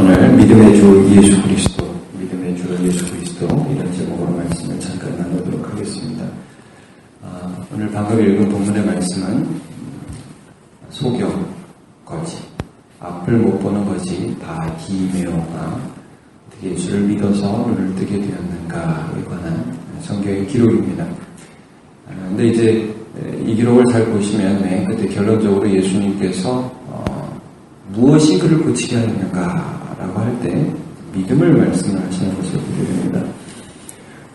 오늘 믿음의 주 예수 그리스도, 믿음의 주 예수 그리스도 이런 제목으로 말씀을 잠깐 나누도록 하겠습니다. 아, 오늘 방금 읽은 본문의 말씀은 소경, 거지, 앞을 못 보는 거지, 바디메오가 어떻게 예수를 믿어서 눈을 뜨게 되었는가에 관한 성경의 기록입니다. 아, 근데 이제 이 기록을 잘 보시면 네, 그때 결론적으로 예수님께서 어, 무엇이 그를 고치게 하였는가 라고 할 때 믿음을 말씀을 하시는 됩니다.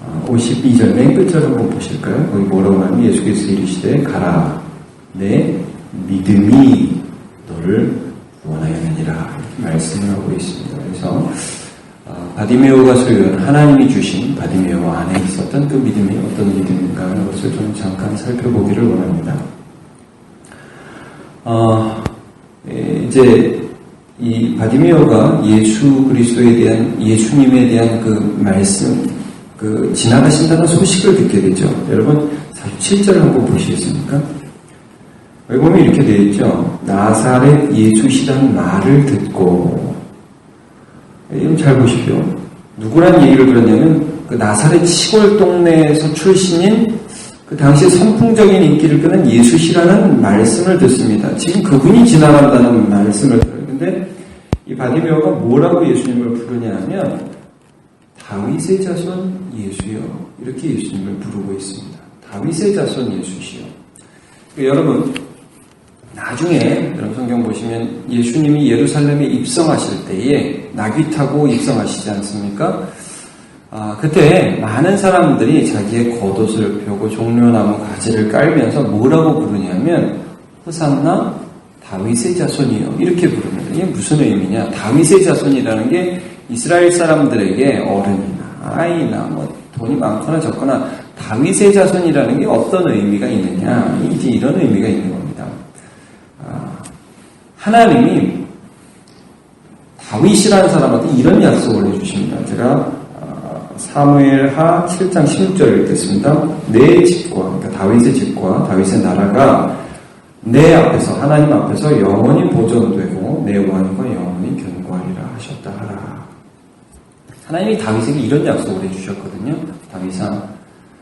어, 52절 맨 끝절 한번 보실까요? 거기 뭐라고 하면 예수께서 이르시되 가라 내 믿음이 너를 원하였느니라 말씀을 하고 있습니다. 그래서 어, 바디메오 가 소유한 하나님이 주신 바디메오 안에 있었던 그 믿음이 어떤 믿음인가 하는 것을 좀 잠깐 살펴보기를 원합니다. 어, 예, 이제 이 바디메오가 예수 그리스도에 대한 예수님에 대한 그 말씀 그 지나가신다는 소식을 듣게 되죠. 여러분 47절 한번 보시겠습니까? 여기 보면 이렇게 되어 있죠. 나사렛 예수시라는 말을 듣고 이건 잘 보십시오. 누구란 얘기를 들었냐면 그 나사렛 시골 동네에서 출신인 그 당시 선풍적인 인기를 끄는 예수시라는 말씀을 듣습니다. 지금 그분이 지나간다는 말씀을 들어요. 바디메오가 뭐라고 예수님을 부르냐 하면 다윗의 자손 예수여 이렇게 예수님을 부르고 있습니다. 다윗의 자손 예수시여. 여러분 나중에 여러분 성경 보시면 예수님이 예루살렘에 입성하실 때에 나귀 타고 입성하시지 않습니까? 아, 그때 많은 사람들이 자기의 겉옷을 펴고 종려나무 가지를 깔면서 뭐라고 부르냐면 호산나 다윗의 자손이요 이렇게 부릅니다. 이게 무슨 의미냐? 다윗의 자손이라는 게 이스라엘 사람들에게 어른이나 아이나 뭐 돈이 많거나 적거나 다윗의 자손이라는 게 어떤 의미가 있느냐? 이제 이런 의미가 있는 겁니다. 아, 하나님이 다윗이라는 사람한테 이런 약속을 해주십니다. 제가 사무엘하 7장 16절을 읽겠습니다. 내 집과 그러니까 다윗의 집과 다윗의 나라가 내 앞에서 하나님 앞에서 영원히 보존되고 내 왕과 영원히 견고하리라 하셨다 하라. 하나님이 다윗에게 이런 약속을 해주셨거든요. 다윗아,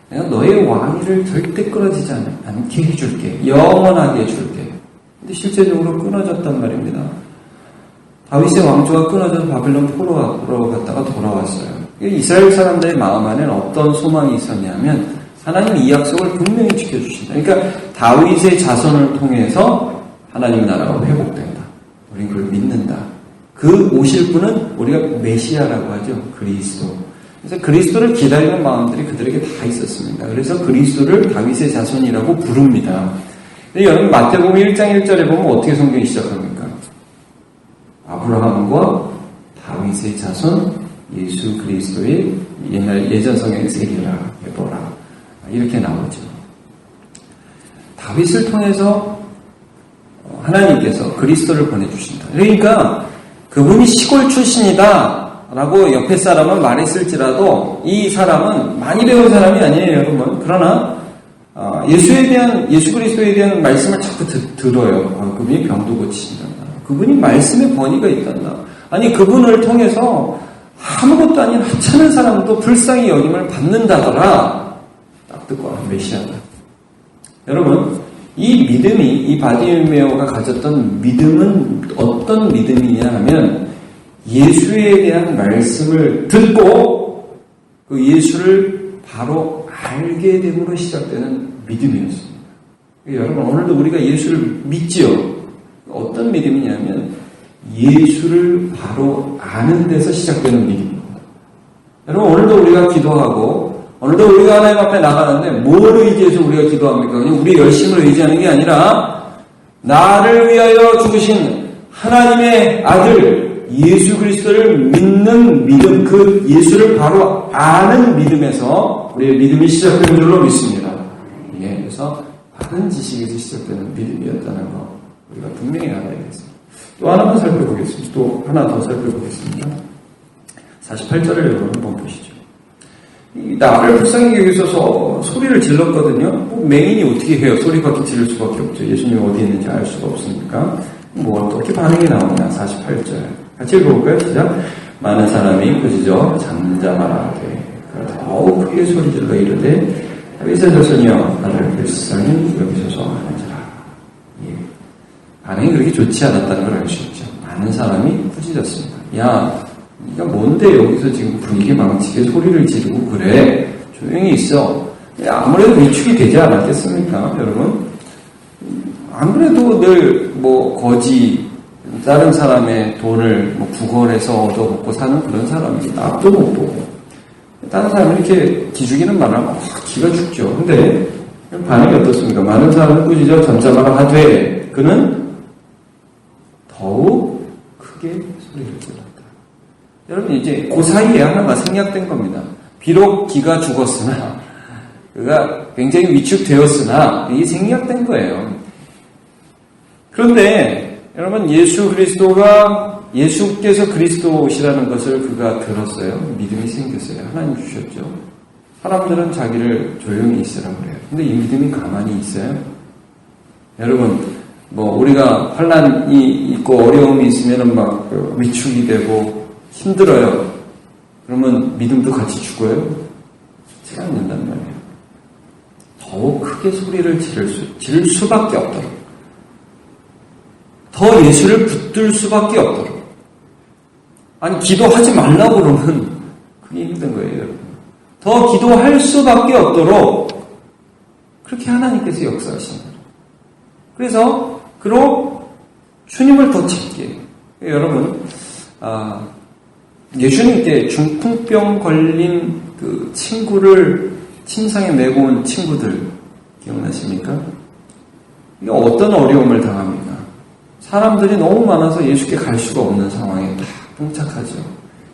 내가 너의 왕위를 절대 끊어지지 않게 해줄게. 영원하게 해줄게. 근데 실제적으로 끊어졌단 말입니다. 다윗의 왕조가 끊어져서 바벨론 포로로 갔다가 돌아왔어요. 이스라엘 사람들의 마음 안에는 어떤 소망이 있었냐면 하나님이 이 약속을 분명히 지켜주신다. 그러니까 다윗의 자손을 통해서 하나님 나라가 회복된 그걸 믿는다. 그 오실 분은 우리가 메시아라고 하죠. 그리스도. 그래서 그리스도를 기다리는 마음들이 그들에게 다 있었습니다. 그래서 그리스도를 다윗의 자손이라고 부릅니다. 근데 여러분 마태복음 1장 1절에 보면 어떻게 성경이 시작합니까? 아브라함과 다윗의 자손 예수 그리스도의 옛날 예전 성경의 세계라 해보라 이렇게 나오죠. 다윗을 통해서 하나님께서 그리스도를 보내주신다. 그러니까 그분이 시골 출신이다 라고 옆에 사람은 말했을지라도 이 사람은 많이 배운 사람이 아니에요 여러분. 그러나 예수에 대한 예수 그리스도에 대한 말씀을 자꾸 듣, 들어요. 아, 그분이 병도 고치신다. 그분이 말씀에 권위가 있단다. 아니 그분을 통해서 아무것도 아닌 하찮은 사람도 불쌍히 여김을 받는다더라. 딱 듣고 아, 메시아다. 여러분, 이 믿음이, 이 바디메오가 가졌던 믿음은 어떤 믿음이냐 하면 예수에 대한 말씀을 듣고 그 예수를 바로 알게 됨으로 시작되는 믿음이었습니다. 여러분, 오늘도 우리가 예수를 믿지요? 어떤 믿음이냐면 예수를 바로 아는 데서 시작되는 믿음입니다. 여러분 오늘도 우리가 기도하고 오늘도 우리가 하나님 앞에 나가는데 뭘 의지해서 우리가 기도합니까? 그냥 우리 열심을 의지하는 게 아니라 나를 위하여 죽으신 하나님의 아들 예수 그리스도를 믿는 믿음 그 예수를 바로 아는 믿음에서 우리의 믿음이 시작되는 줄로 믿습니다. 예, 그래서 바른 지식에서 시작되는 믿음이었다는 거 우리가 분명히 알아야겠습니다. 또 하나 더 살펴보겠습니다. 또 하나 더 살펴보겠습니다. 48절을 여러분 한번 보시죠. 나를 불쌍히 여기서 소리를 질렀거든요. 뭐 맹인이 어떻게 해요? 소리밖에 지를 수밖에 없죠. 예수님이 어디 있는지 알 수가 없으니까. 뭐 어떻게 반응이 나오냐? 48절. 같이 읽어볼까요? 시작. 많은 사람이 꾸짖어 잠잠하라되 더욱 크게 소리 질러 이르되 다윗의 자손이여 나를 불쌍히 여기소서 하는지라. 예. 반응이 그렇게 좋지 않았다는 걸 알 수 있죠. 많은 사람이 꾸짖었습니다. 야, 네가 뭔데 여기서 지금 분위기 망치게 소리를 지르고 그래? 조용히 있어. 아무래도 위축이 되지 않았겠습니까, 여러분? 아무래도 늘 뭐 거지 다른 사람의 돈을 뭐 구걸해서 얻어먹고 사는 그런 사람이 앞도 못 보고 다른 사람이 이렇게 기죽이는 말을 하면 확 기가 죽죠. 근데 반응이 어떻습니까? 많은 사람을 꾸짖어 잠잠하라 하되 그는 더욱 크게 소리를 질렀다. 여러분 이제 그 사이에 하나가 생략된 겁니다. 비록 기가 죽었으나 그가 굉장히 위축되었으나 이게 생략된 거예요. 그런데 여러분 예수 그리스도가 예수께서 그리스도시라는 것을 그가 들었어요. 믿음이 생겼어요. 하나님 주셨죠. 사람들은 자기를 조용히 있으라고 그래요. 근데 이 믿음이 가만히 있어요. 여러분 뭐 우리가 환란이 있고 어려움이 있으면 막 위축이 되고 힘들어요. 그러면 믿음도 같이 죽어요? 않는단 말이에요. 더욱 크게 소리를 지를, 수, 지를 수밖에 없도록. 더 예수를 붙들 수밖에 없도록. 아니, 기도하지 말라고 그러면 그게 힘든 거예요, 여러분. 더 기도할 수밖에 없도록 그렇게 하나님께서 역사하시는 거예요. 그래서, 그로 주님을 더 찾게. 여러분, 아, 예수님께 중풍병 걸린 그 친구를 침상에 메고 온 친구들 기억나십니까? 이게 어떤 어려움을 당합니까? 사람들이 너무 많아서 예수께 갈 수가 없는 상황에 딱 봉착하죠.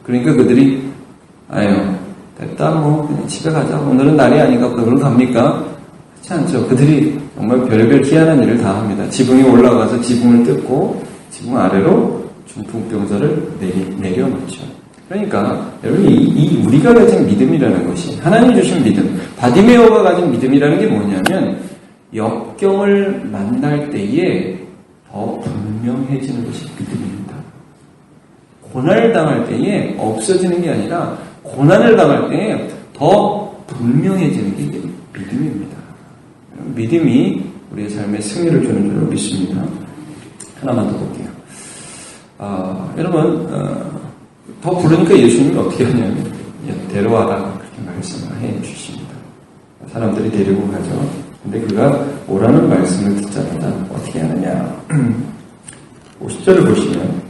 그러니까 그들이 아유 됐다 뭐 그냥 집에 가자 오늘은 날이 아닌가 보다 그럼 갑니까? 그렇지 않죠. 그들이 정말 별별 희한한 일을 다 합니다. 지붕에 올라가서 지붕을 뜯고 지붕 아래로 중풍병자를 내리, 내려놓죠. 그러니까 여러분 이, 이, 우리가 가진 믿음이라는 것이 하나님 주신 믿음 바디메오가 가진 믿음이라는 게 뭐냐면 역경을 만날 때에 더 분명해지는 것이 믿음입니다. 고난을 당할 때에 없어지는 게 아니라 고난을 당할 때에 더 분명해지는 게 믿음입니다. 믿음이 우리의 삶에 승리를 주는 줄로 믿습니다. 하나만 더 볼게요. 아, 여러분 어, 더 부르니까 예수님이 어떻게 하냐면 데려와라 그렇게 말씀을 해 주십니다. 사람들이 데리고 가죠. 근데 그가 오라는 말씀을 듣자마자 어떻게 하느냐. 50절을 보시면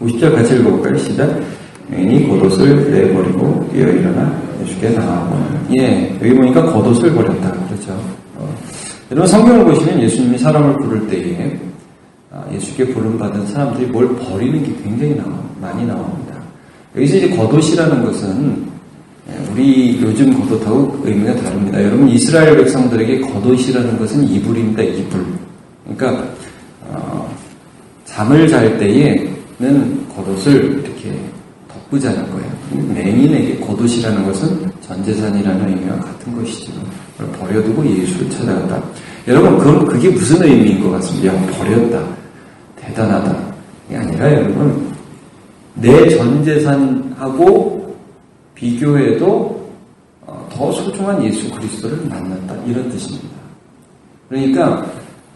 50절 같이 읽어볼까요? 시작. 맹인이 겉옷을 내버리고 뛰어 일어나 예수께 나아오는 예, 여기 보니까 겉옷을 버렸다. 그렇죠. 어, 여러분 성경을 보시면 예수님이 사람을 부를 때에 아, 예수께 부름받은 사람들이 뭘 버리는 게 굉장히 많이 나옵니다. 여기서 이제 겉옷이라는 것은 예, 우리 요즘 겉옷하고 의미가 다릅니다. 여러분 이스라엘 백성들에게 겉옷이라는 것은 이불입니다. 이불. 그러니까 어, 잠을 잘 때에는 겉옷을 이렇게 덮고 자는 거예요. 맹인에게 겉옷이라는 것은 전재산이라는 의미와 같은 것이죠. 버려두고 예수를 찾아갔다. 여러분 그럼 그게 무슨 의미인 것 같습니다. 야, 버렸다. 대단하다. 이게 아니라 여러분 내 전재산하고 비교해도 어, 더 소중한 예수 그리스도를 만났다 이런 뜻입니다. 그러니까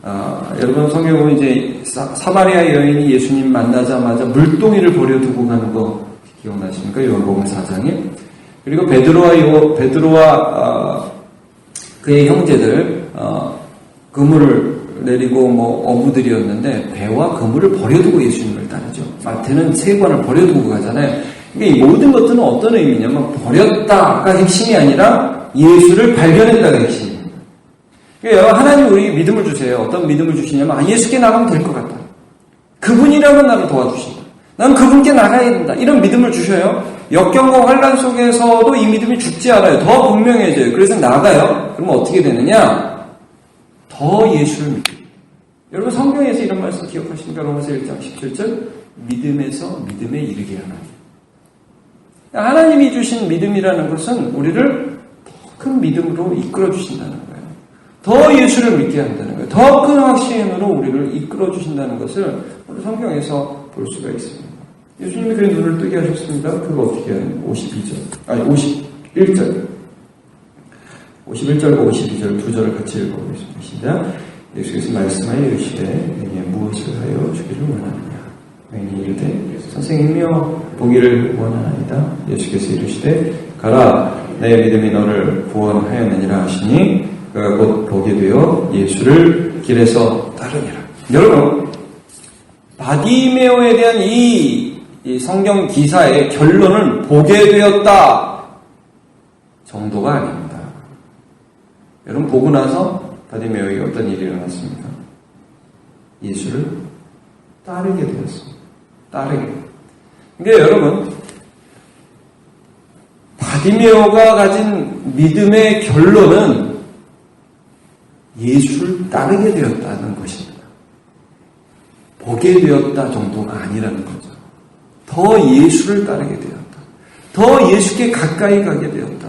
어, 여러분 성경 보면 이제 사, 마리아 여인이 예수님 만나자마자 물동이를 버려두고 가는 거 기억나십니까? 요한복음 4장에 그리고 베드로와 요 베드로와 어, 그의 형제들 그물을 내리고 뭐 어부들이었는데 배와 그물을 버려두고 예수님을 따르죠. 마태는 세관을 버려두고 가잖아요. 그러니까 이 모든 것들은 어떤 의미냐면 버렸다가 핵심이 아니라 예수를 발견했다가 핵심입니다. 그러니까 하나님 우리 믿음을 주세요. 어떤 믿음을 주시냐면 아, 예수께 나가면 될 것 같다. 그분이라면 나를 도와주신다. 난 그분께 나가야 된다. 이런 믿음을 주셔요. 역경과 환란 속에서도 이 믿음이 죽지 않아요. 더 분명해져요. 그래서 나가요. 그러면 어떻게 되느냐? 더 예수를 믿고. 여러분 성경에서 이런 말씀 기억하십니까? 로마서 1장 17절 믿음에서 믿음에 이르게 하나님. 하나님이 주신 믿음이라는 것은 우리를 더 큰 믿음으로 이끌어 주신다는 거예요. 더 예수를 믿게 한다는 거예요. 더 큰 확신으로 우리를 이끌어 주신다는 것을 성경에서 볼 수가 있습니다. 예수님이 그의 눈을 뜨게 하셨습니다. 그거 어떻게 하는 52절. 아니, 51절. 51절과 52절 두 절을 같이 읽어보겠습니다. 예수께서 말씀하여 이르시되 내게 무엇을 하여 주기를 원하느냐. 여인이 이르되 선생님이여 보기를 원하나이다. 예수께서 이르시되 가라 내 믿음이 너를 구원하였느니라 하시니 그가 곧 보게 되어 예수를 길에서 따르니라. 여러분 바디메오에 대한 이, 이 성경 기사의 결론은 보게 되었다 정도가 아닙니다. 여러분 보고 나서 바디메오에게 어떤 일이 일어났습니까? 예수를 따르게 되었습니다. 따르게. 그러니까 여러분 바디메오가 가진 믿음의 결론은 예수를 따르게 되었다는 것입니다. 보게 되었다 정도가 아니라는 거죠. 더 예수를 따르게 되었다. 더 예수께 가까이 가게 되었다.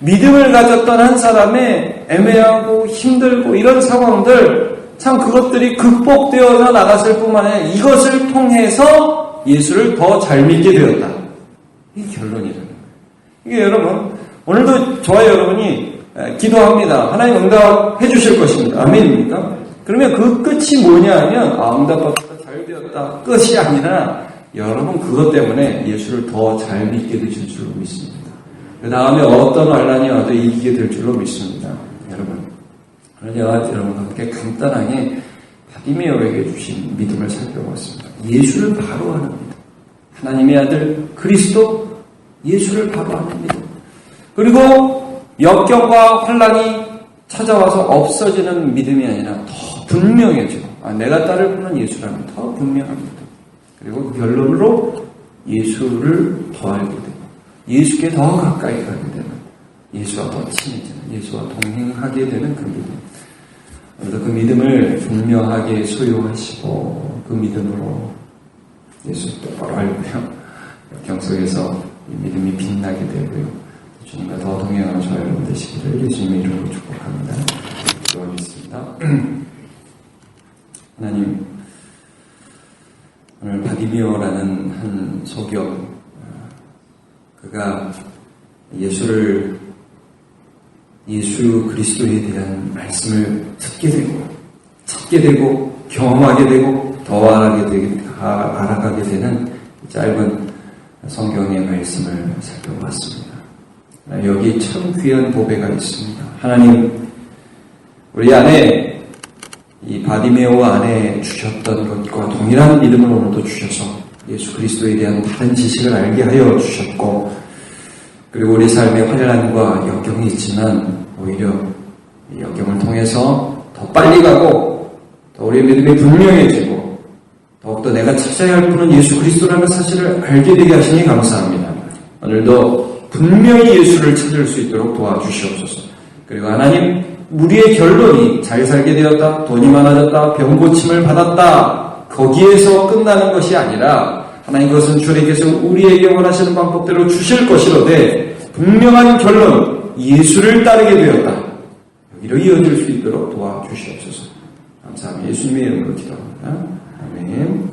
믿음을 가졌던 한 사람의 애매하고 힘들고 이런 상황들 참 그것들이 극복되어서 나갔을 뿐만 아니라 이것을 통해서 예수를 더 잘 믿게 되었다. 이게 결론이라는 거예요. 이게 여러분 오늘도 저와 여러분이 기도합니다. 하나님 응답해 주실 것입니다. 아멘입니까? 그러면 그 끝이 뭐냐 하면 아 응답받았다 잘 되었다 끝이 아니라 여러분 그것 때문에 예수를 더 잘 믿게 되실 줄로 믿습니다. 그 다음에 어떤 환란이 와도 이기게 될 줄로 믿습니다. 여러분. 그러자 여러분과 함께 간단하게 바디메어에게 주신 믿음을 살펴봤습니다. 예수를 바로 하는 믿음. 하나님의 아들 그리스도 예수를 바로 하는 믿음. 그리고 역경과 환란이 찾아와서 없어지는 믿음이 아니라 더 분명해지고 아, 내가 따를 분은 예수라면 더 믿음. 그리고 그 결론으로 예수를 더 알게 되고 예수께 더 가까이 가게 되는 예수와 더 친해지는 예수와 동행하게 되는 그 믿음. 오늘도 그 믿음을 분명하게 소유하시고 그 믿음으로 예수 똑바로 알고요. 역경 속에서 이 믿음이 빛나게 되고요. 주님과 더 동행하는 저와 여러분 되시기를 예수님의 이름으로 축복합니다. 기도하겠습니다. 하나님, 오늘 바디미어라는 한 소경, 그가 예수를, 예수 그리스도에 대한 말씀을 듣게 되고, 찾게 되고, 경험하게 되고, 더 알아가게, 되게, 알아가게 되는 짧은 성경의 말씀을 살펴봤습니다. 여기 참 귀한 보배가 있습니다. 하나님, 우리 안에 이 바디메오 안에 주셨던 것과 동일한 믿음을 오늘도 주셔서 예수 그리스도에 대한 다른 지식을 알게 하여 주셨고 그리고 우리 삶의 환란과 역경이 있지만 오히려 이 역경을 통해서 더 빨리 가고 더 우리의 믿음이 분명해지고 더욱더 내가 찾아야 할 분은 예수 그리스도라는 사실을 알게 되게 하시니 감사합니다. 오늘도 분명히 예수를 찾을 수 있도록 도와주시옵소서. 그리고 하나님 우리의 결론이 잘 살게 되었다, 돈이 많아졌다, 병 고침을 받았다, 거기에서 끝나는 것이 아니라, 하나님 그것은 주님께서 우리에게 원하시는 방법대로 주실 것이로되, 분명한 결론, 예수를 따르게 되었다. 여기로 이어질 수 있도록 도와주시옵소서. 감사합니다. 예수님의 이름으로 기도합니다. 아멘.